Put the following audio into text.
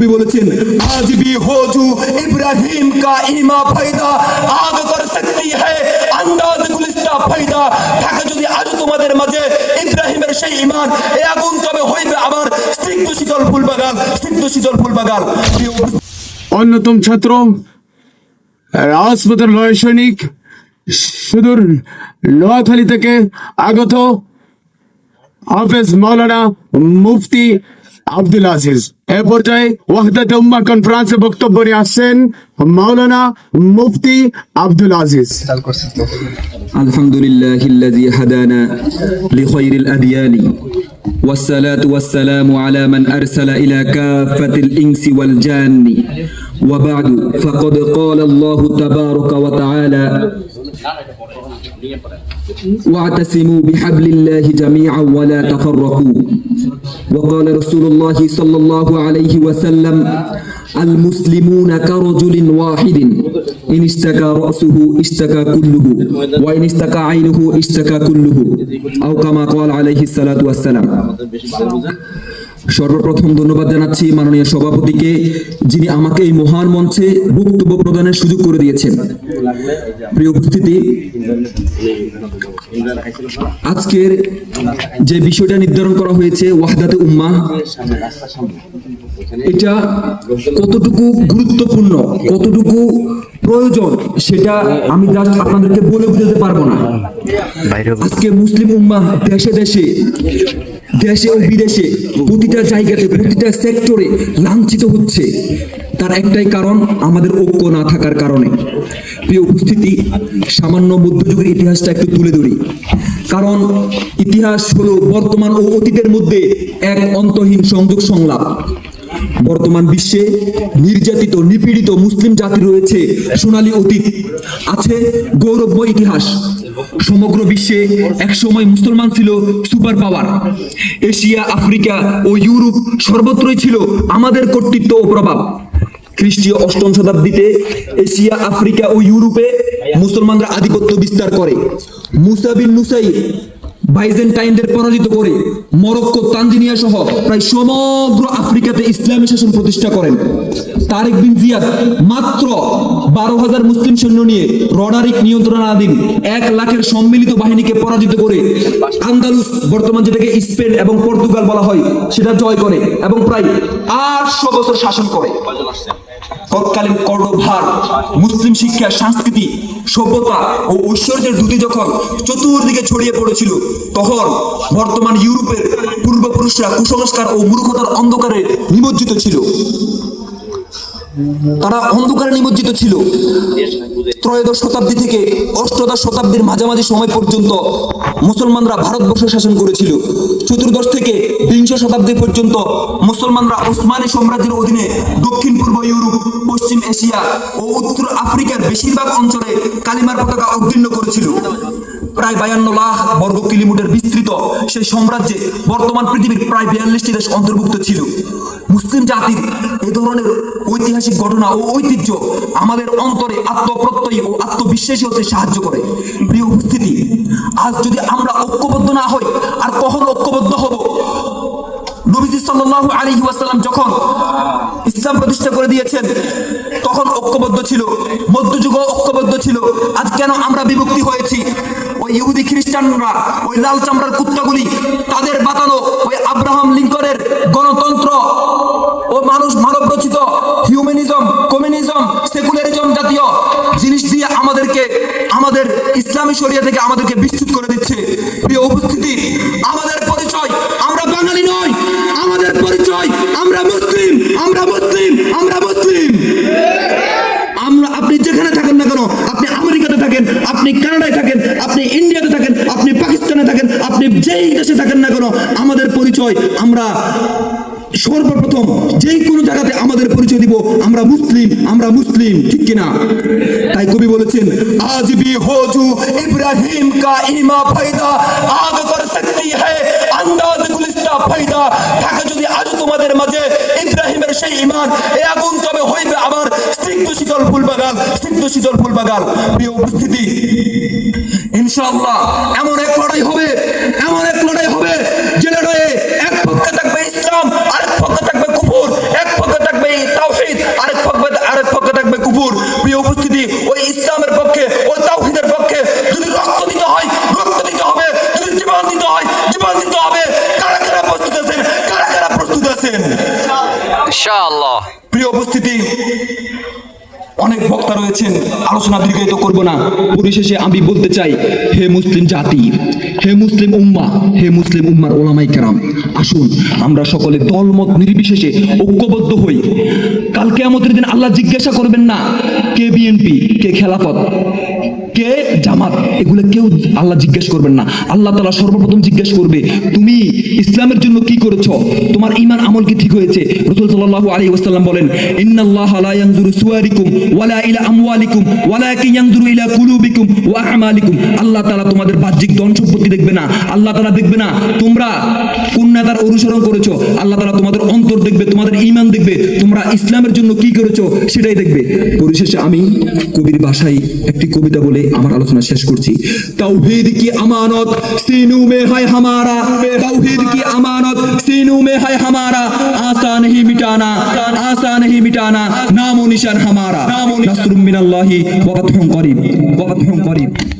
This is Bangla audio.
নবী বলেছেন, আজ বি হোজু ইব্রাহিম কা ইমা ফায়দা। আগ কর সকতি হ্যায়, আন্দাজ গুলিস্তা ফায়দা। থাকে যদি আজ তোমাদের মাঝে ইব্রাহিমের সেই ইমান এ আগুন তবে হইবে আবার স্নিগ্ধ শীতল ফুল বাগান স্নিগ্ধ শীতল ফুল বাগান অন্যতম ছাত্র, রাজপথের লয় সৈনিক সুদূর নোয়াখালী থেকে আগত হাফেজ মৌলানা মুফতি আব্দুল আজিজ। এ পর্যায়ে ওয়াহদাত উম্মা কনফারেন্সে বক্তব্য নিয়ে আসছেন مولانا مفتي عبد العزيز الحمد لله الذي هدانا لخير الأديان والصلاة والسلام على من أرسل إلى كافة الإنس والجان. وبعد فقد قال الله تبارك وتعالى واعتصموا بحبل الله جميعا ولا تفرقوا. وقال رسول الله صلى الله عليه وسلم আল মুসলিমুন কারজুলিন ওয়াহিদিন ইন ইস্তাকা রাসুহু ইস্তাকা কুল্লুহু ওয়া ইন ইস্তাকা আইনুহু ইস্তাকা কুল্লুহু আও কামা ক্বাল আলাইহিস সর্বপ্রথম ধন্যবাদ জানাচ্ছি মাননীয় সভাপতিকে যিনি আমাকে এই মহান মঞ্চে বক্তব্য প্রদানের সুযোগ করে দিয়েছেন। প্রিয় উপস্থিতি আজকের যে বিষয়টা নির্ধারণ করা হয়েছে ওয়াহদাতে উম্মা এটা কতটুকু গুরুত্বপূর্ণ কতটুকু প্রয়োজন সেটা আমি জাস্ট আপনাদেরকে বলে বুঝাতে পারব না। আজকে মুসলিম উম্মা দেশে দেশে দেশে ও বিদেশে প্রতিটা জায়গাতে, প্রতিটা সেক্টরে লাঞ্ছিত হচ্ছে। তার একটাই কারণ, আমাদের ঐক্য না থাকার কারণে। প্রিয় উপস্থিতি, সামান্য মধ্যযুগের ইতিহাসটা একটু তুলে ধরি। কারণ ইতিহাস হলো বর্তমান ও অতীতের মধ্যে এক অন্তহীন সংযোগ সংলাপ। বর্তমান বিশ্বে নির্যাতিত, নিপীড়িত মুসলিম জাতি রয়েছে সোনালী অতীত। আছে গৌরবময় ইতিহাস। সমগ্র বিশ্বে একসময় মুসলমান ছিল সুপার পাওয়ার। এশিয়া, আফ্রিকা ও ইউরোপ সর্বত্রই ছিল আমাদের কর্তৃত্ব ও প্রভাব। খ্রিস্টীয় অষ্টম শতাব্দীতে এশিয়া, আফ্রিকা ও ইউরোপে মুসলমানরা আধিপত্য বিস্তার করে। মুসাবিন নুসাই বাইজেন্টাইনদের পরাজিত করে মরক্কো, তানজিনিয়া সহ প্রায় সমগ্র আফ্রিকাতে ইসলামী শাসন প্রতিষ্ঠা করেন। তারেক বিন জিয়াদ মাত্র বারো হাজার মুসলিম সৈন্য নিয়ে রডারিক নিয়ন্ত্রণাধীন এক লাখের সম্মিলিত বাহিনীকে পরাজিত করে আন্দালুস, বর্তমান যেটাকে স্পেন এবং পর্তুগাল বলা হয়, সেটা জয় করে এবং প্রায় আটশো বছর শাসন করে। তৎকালীন কর্ণভার মুসলিম শিক্ষা, সংস্কৃতি, সভ্যতা ও ঐশ্বর্যের দুটি যখন চতুর্দিকে ছড়িয়ে পড়েছিল, তখন বর্তমান ইউরোপের পূর্বপুরুষরা কুসংস্কার ও মূর্খতার অন্ধকারে নিমজ্জিত ছিল। তারা অন্ধকারে নিমজ্জিত ছিল। ত্রয়োদশ শতাব্দী থেকে অষ্টদশ শতাব্দীর মাঝামাঝি সময় পর্যন্ত মুসলমানরা ভারতবর্ষ শাসন করেছিল। চতুর্দশ থেকে বিংশ শতাব্দী পর্যন্ত মুসলমানরা ওসমানী সাম্রাজ্যের অধীনে দক্ষিণ, পূর্ব ইউরোপ, পশ্চিম এশিয়া ও উত্তর আফ্রিকার বেশিরভাগ অঞ্চলে কালিমার পতাকা অবতীর্ণ করেছিল। প্রায় বায়ান্ন লাখ বর্গ কিলোমিটার বিস্তৃত। সেই সাম্রাজ্যে বর্তমান পৃথিবীর প্রায় বিয়াল্লিশটি দেশ অন্তর্ভুক্ত ছিল। মুসলিম জাতির এ ধরনের ঐতিহাসিক ঘটনা ও ঐতিহ্য আমাদের অন্তরে আত্মপ্রত্যয়ী ও আত্মবিশ্বাসী হতে সাহায্য করে। প্রিয় উপস্থিতি, আজ যদি আমরা ঐক্যবদ্ধ না হই, আর কখন ঐক্যবদ্ধ হব? নবীজি সাল্লাল্লাহু আলাইহি ওয়াসাল্লাম যখন ইসলাম প্রতিষ্ঠা করে দিয়েছেন তখন ঐক্যবদ্ধ ছিল? মধ্যযুগ ঐক্যবদ্ধ ছিল। আজ কেন আমরা বিভক্তি হয়েছি? ওই ইহুদি খ্রিস্টানরা, ওই লাল চামড়ার কুত্তাগুলি, তাদের বাতানো ওই আব্রাহাম লিঙ্কনের গণতন্ত্র ও মানুষ মানব রচিত হিউম্যানিজম, কমিউনিজম, সেকুলারিজম জাতীয় জিনিস দিয়ে আমাদেরকে, আমাদের ইসলামী শরিয়া থেকে আমাদেরকে বিস্তৃত করে দিচ্ছে। প্রিয় উপস্থিতি, আমাদের আপনি পাকিস্তানে থাকেন, আপনি যেই দেশে থাকেন না কেন, আমাদের পরিচয় আমরা সর্বপ্রথম যেই কোনো জায়গাতে আমাদের পরিচয় দিব, আমরা মুসলিম আমরা মুসলিম, ঠিক কিনা? তাই কবি বলেছেন, আজ বি হোজু ইব্রাহিম কা ইমা ফায়দা, আগ কর সকতি হ্যায়, আন্দাজ গুলিস্তা ফায়দা। থাকে যদি আজ তোমাদের মাঝে ইব্রাহিমের সেই ইমান, এ আগুন তবে হইবে আমার স্নিগ্ধ শীতল ফুল বাগান স্নিগ্ধ শীতল ফুল বাগান প্রিয় উপস্থিতি ইনশাআল্লাহ। এমন এক লড়াই হবে, এমন এক লড়াই হবে যে লড়াইয়ে এক পক্ষে থাকবে ইসলাম, আরেক পক্ষে থাকবে কুপুর এক পক্ষে থাকবে তাওহিদ, আরেক পক্ষে আরেক পক্ষে থাকবে কুপুর প্রিয় উপস্থিতি, ওই ইসলামের পক্ষে, ওই তাওহিদের পক্ষে যদি রক্ত দিতে হয়, রক্ত দিতে হবে, যদি জীবন দিতে হয়, জীবন দিতে হবে, কারা কারা প্রস্তুত আছেন? কারা কারা প্রস্তুত আছেন? ইনশাআল্লাহ। রয়েছেন, আলোচনা দীর্ঘায়িত করব না। পরিশেষে আমি বলতে চাই, হে মুসলিম জাতি, হে মুসলিম উম্মা, হে মুসলিম উম্মার ওলামাই কেরাম, আসুন আমরা সকলে দলমত নির্বিশেষে ঐক্যবদ্ধ হই। কালকে আমাদের দিন আল্লাহ জিজ্ঞাসা করবেন না, কে বিএনপি, কে খেলাফত? কে? জামাত। এগুলো কেউ আল্লাহ জিজ্ঞেস করবেন না। আল্লাহ তালা সর্বপ্রথম জিজ্ঞেস করবে, তুমি ইসলামের জন্য কি করেছ? তোমার ইমান আমল কি ঠিক হয়েছে? রসুল সাল্লাল্লাহু আলাইহি ওয়াসাল্লাম বলেন, ইন্নাল্লাহা লা ইয়ানজুরু সুওয়ারিকুম ওয়ালা ইলা আমওয়ালিকুম ইয়ানজুরু ইলা কুলুবিকুম ওয়া আমালিকুম। আল্লাহ তোমাদের বাহ্যিক ধন সম্পত্তি দেখবে না। আল্লাহ দেখবে না, তোমরা কোন নেতার অনুসরণ করেছ? আল্লাহ তোমাদের অন্তর দেখবে, তোমাদের দেখবে, তোমরা ইসলামের জন্য কি করেছ সেটাই দেখবে। পরিশেষে আমি কবির ভাষায় একটি কবিতা বলে আমার আলোচনা শেষ করছি তাওহীদ কি আমানত सीनू में है हमारा तौहीद की अमानत सीनू में है हमारा आशा नहीं मिटाना आशा नहीं मिटाना नामो निशान हमारा नस्रुम मिनल्लाहि व फतहुम करीब व फतहुम करीब